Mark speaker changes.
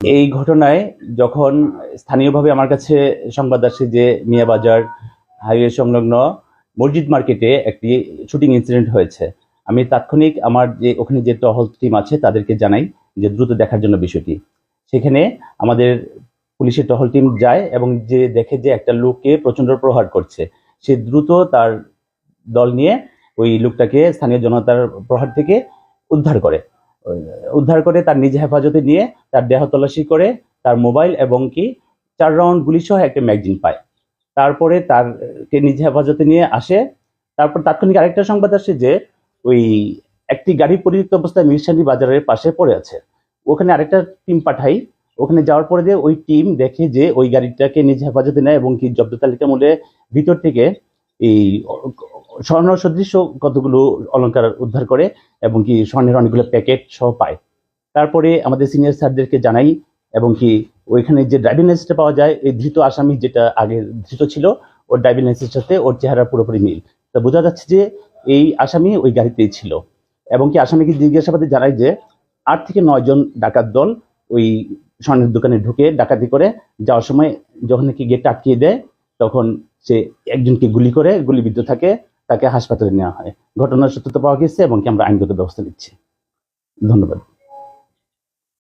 Speaker 1: এই ঘটনায় যখন স্থানীয়ভাবে আমার কাছে সংবাদ আসে যে মিয়াবাজার হাইওয়ে সংলগ্ন মসজিদ মার্কেটে একটি শুটিং ইনসিডেন্ট হয়েছে, আমি তাৎক্ষণিক আমার যে ওখানে যে টহল টিম আছে তাদেরকে জানাই যে দ্রুত দেখার জন্য বিষয়টি। সেখানে আমাদের পুলিশের টহল টিম যায় এবং যে দেখে যে একটা লোককে প্রচণ্ড প্রহার করছে, সে দ্রুত তার দল নিয়ে ওই লোকটাকে স্থানীয় জনতার প্রহার থেকে উদ্ধার করে। উদ্ধার করে তার নিজ হেফাজতে নিয়ে তার দেহ তল্লাশি করে তার মোবাইল এবং কি চার রাউন্ড গুলি সহ একটা ম্যাগজিন পায়। তারপরে তারকে নিজ হেফাজতে নিয়ে আসে। তারপর তাৎক্ষণিক আরেকটা সংবাদ আসে যে ওই একটি গাড়ি পরিত্যক্ত অবস্থায় মিরসানি বাজারের পাশে পড়ে আছে। ওখানে আরেকটা টিম পাঠাই। ওখানে যাওয়ার পরে দিয়ে ওই টিম দেখে যে ওই গাড়িটাকে নিজ হেফাজতে নেয় এবং কি জব্দ তালিকা মূলে ভিতর থেকে এই স্বর্ণ সদৃশ কতগুলো অলংকার উদ্ধার করে এবং কি স্বর্ণের অনেকগুলো প্যাকেট সহ পায়। তারপরে আমাদের সিনিয়র স্যারদেরকে জানাই এবং কি ওইখানে যে ড্রাইভিং লাইসেন্সটা পাওয়া যায়, এই ধৃত আসামি যেটা আগে ধৃত ছিল, ওর ড্রাইভিং লাইসেন্সের সাথে ওর চেহারা পুরোপুরি মিল। তা বোঝা যাচ্ছে যে এই আসামি ওই গাড়িতেই ছিল এবং কি আসামিকে জিজ্ঞাসাবাদে জানাই যে আট থেকে নয় জন ডাকাত দল ওই স্বর্ণের দোকানে ঢুকে ডাকাতি করে যাওয়ার সময় যখন নাকি গেট আটকিয়ে দেয়, তখন সে একজনকে গুলি করে, গুলিবিদ্ধ থাকে তাকে হাসপাতালে নেওয়া হয়। ঘটনার সত্যতা পাওয়া গেছে এবং কি আমরা আইনগত ব্যবস্থা নিচ্ছি। ধন্যবাদ।